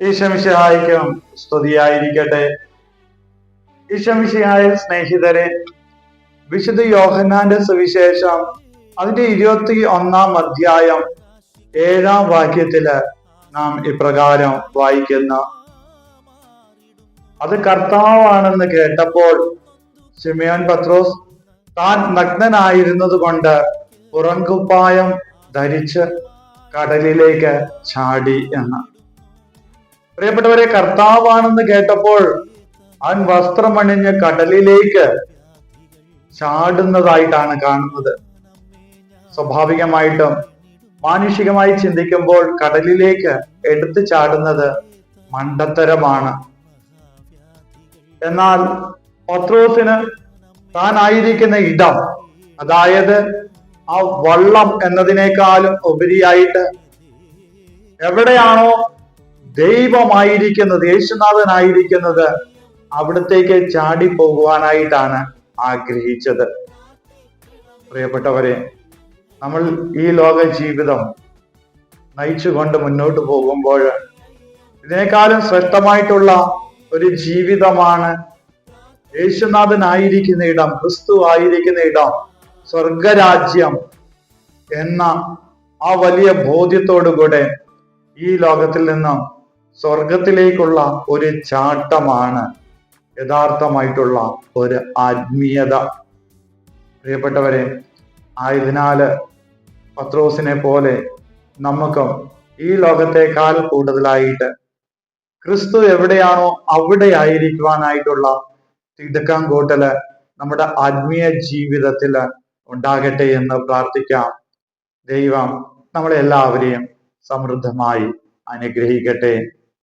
ഈശമിഷഹായിക്കും സ്തുതിയായിരിക്കട്ടെ. ഈശമിഷഹായ സ്നേഹിതരെ വിശുദ്ധ യോഹന്നാന്റെ സുവിശേഷം അതിന്റെ ഇരുപത്തി ഒന്നാം അധ്യായം ഏഴാം വാക്യത്തിൽ നാം ഇപ്രകാരം വായിക്കുന്ന. അത് കർത്താവാണെന്ന് കേട്ടപ്പോൾ സിമിയോൻ പത്രോസ് താൻ നഗ്നനായിരുന്നത് കൊണ്ട് ധരിച്ച് കടലിലേക്ക് ചാടി എന്ന്. പ്രിയപ്പെട്ടവരെ കർത്താവാണെന്ന് കേട്ടപ്പോൾ അവൻ വസ്ത്രമണിഞ്ഞ് കടലിലേക്ക് ചാടുന്നതായിട്ടാണ് കാണുന്നത്. സ്വാഭാവികമായിട്ടും മാനുഷികമായി ചിന്തിക്കുമ്പോൾ കടലിലേക്ക് എടുത്തു ചാടുന്നത് മണ്ടത്തരമാണ്. എന്നാൽ പത്രോസിന് താനായിരിക്കുന്ന ഇടം അതായത് ആ വള്ളം എന്നതിനേക്കാളും ഉപരിയായിട്ട് എവിടെയാണോ ദൈവമായിരിക്കുന്നത് യേശുനാഥനായിരിക്കുന്നത് അവിടത്തേക്ക് ചാടി പോകുവാനായിട്ടാണ് ആഗ്രഹിച്ചത്. പ്രിയപ്പെട്ടവരെ നമ്മൾ ഈ ലോക ജീവിതം നയിച്ചുകൊണ്ട് മുന്നോട്ട് പോകുമ്പോൾ ഇതിനേക്കാളും ശ്രേഷ്ഠമായിട്ടുള്ള ഒരു ജീവിതമാണ് യേശുനാഥനായിരിക്കുന്ന ഇടം ക്രിസ്തു ആയിരിക്കുന്ന ഇടം സ്വർഗരാജ്യം എന്ന ആ വലിയ ബോധ്യത്തോടുകൂടെ ഈ ലോകത്തിൽ നിന്നും സ്വർഗത്തിലേക്കുള്ള ഒരു ചാട്ടമാണ് യഥാർത്ഥമായിട്ടുള്ള ഒരു ആത്മീയത. പ്രിയപ്പെട്ടവരെ ആയതിനാല് പത്രോസിനെ പോലെ നമുക്കും ഈ ലോകത്തെക്കാൾ കൂടുതലായിട്ട് ക്രിസ്തു എവിടെയാണോ അവിടെ ആയിരിക്കുവാനായിട്ടുള്ള തിടുക്കം കൂട്ടൽ നമ്മുടെ ആത്മീയ ജീവിതത്തിൽ ഉണ്ടാകട്ടെ എന്ന് പ്രാർത്ഥിക്കാം. ദൈവം നമ്മളെല്ലാവരെയും സമൃദ്ധമായി അനുഗ്രഹിക്കട്ടെ.